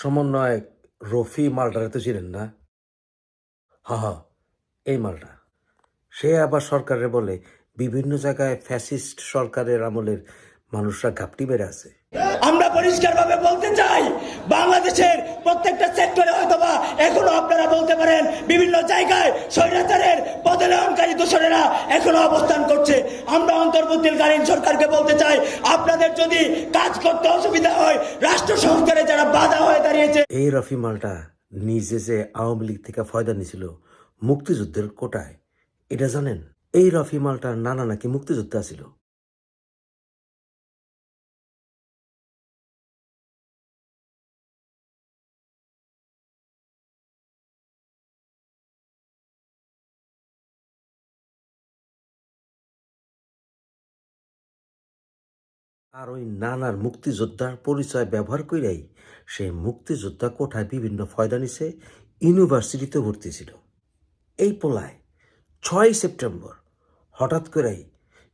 সমন্বয়ক রফি মালটারে তো ছিলেন না? হা হা, এই মালটা। সে আবার সরকারে বলে, বিভিন্ন জায়গায় ফ্যাসিস্ট সরকারের আমলের মানুষরা ঘাপটি বেড়ে আছে। আমরা পরিষ্কারভাবে বলতে চাই, বাংলাদেশের প্রত্যেকটা সেক্টরে হয়তোবা এখনও আপনারা বলতে পারেন, বিভিন্ন জায়গায় স্বৈরাচারের পদনয়নকারী দূষণেরা এখনও অবস্থান করছে। আমরা অন্তর্বর্তীকালীন সরকারকে বলতে চাই, আপনাদের যদি কাজ করতে অসুবিধা হয় রাষ্ট্র সংস্কারে যারা বাধা দাঁড়িয়েছে এই রফি মালটা নিজে যে আওয়ামী লীগ থেকে ফয়দা নিয়েছিল মুক্তিযুদ্ধের কোটায়, এটা জানেন? এই রফি মালটার নানা নাকি মুক্তিযোদ্ধা ছিল আর ওই নানার মুক্তিযোদ্ধার পরিচয় ব্যবহার কইরাই সে মুক্তিযোদ্ধা কোঠায় বিভিন্ন ফয়দা নিছে, ইউনিভার্সিটিতে ভর্তি ছিল। এই পোলায় ছয় সেপ্টেম্বর হঠাৎ করেই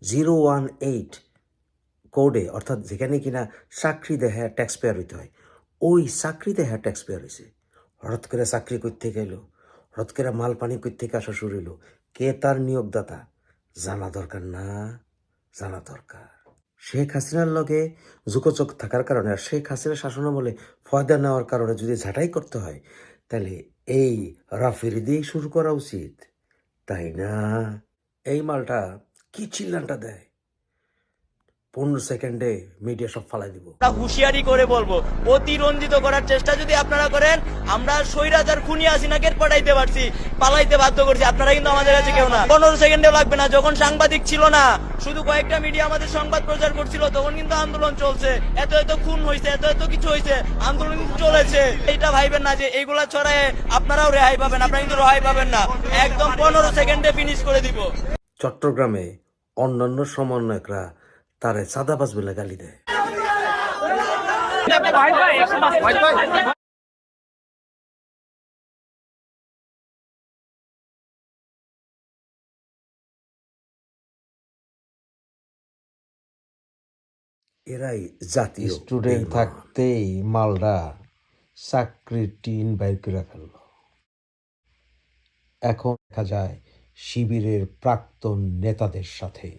জিরো ওয়ান এইট কোডে, অর্থাৎ যেখানে কিনা চাকরি দেহা ট্যাক্স পেয়ার হইতে হয়, ওই চাকরি দেহা ট্যাক্স পেয়ার হয়েছে হঠাৎ করে চাকরি করতে গেল, হঠাৎ করে মাল পানি করতে আসা শুরু হইল। কে তার নিয়োগদাতা? জানা দরকার না, জানা দরকার। শেখ হাসিনার লগে যুগচোখ থাকার কারণে আর শেখ হাসিনার শাসনামলে ফয়দা নেওয়ার কারণে যদি ঝাঁটাই করতে হয়, তাহলে এই রাফির দিয়েই শুরু করা উচিত, তাই না? এই মালটা কি চিল্লানটা দেয়? পনেরো সেকেন্ডে মিডিয়া সব ফালাই দিব। হুঁশিয়ারি করে বলব অতিরঞ্জিত করার চেষ্টা যদি আপনারা করেন আমরা সৈরাজার খুনি আসিনাকে পারছি পালাইতে বাধ্য করছি। আপনারা কিন্তু আমাদের কাছে কেউ না। পনেরো সেকেন্ডেও লাগবে না যখন সাংবাদিক ছিল না শুধু কয়েকটা মিডিয়া আমাদের সংবাদ প্রচার করছিল তখন কিন্তু আন্দোলন চলছে। এত এত খুন হয়েছে এত এত কিছু হয়েছে আন্দোলন চলেছে। এইটা ভাইবেন না যে এইগুলা ছড়ায় আপনারাও রেহাই পাবেন আপনারা কিন্তু রেহাই পাবেন না। একদম পনেরো সেকেন্ডে ফিনিশ করে দিব। চট্টগ্রামে অন্যান্য সমন্বয়করা তারে চাঁদাবাজ বলে গালি দেয়। এরাই জাতীয় স্টুডেন্ট থাকতেই মালডা চাকরির টিন বাইর করে ফেলল। এখন দেখা যায় শিবিরের প্রাক্তন নেতাদের সাথে।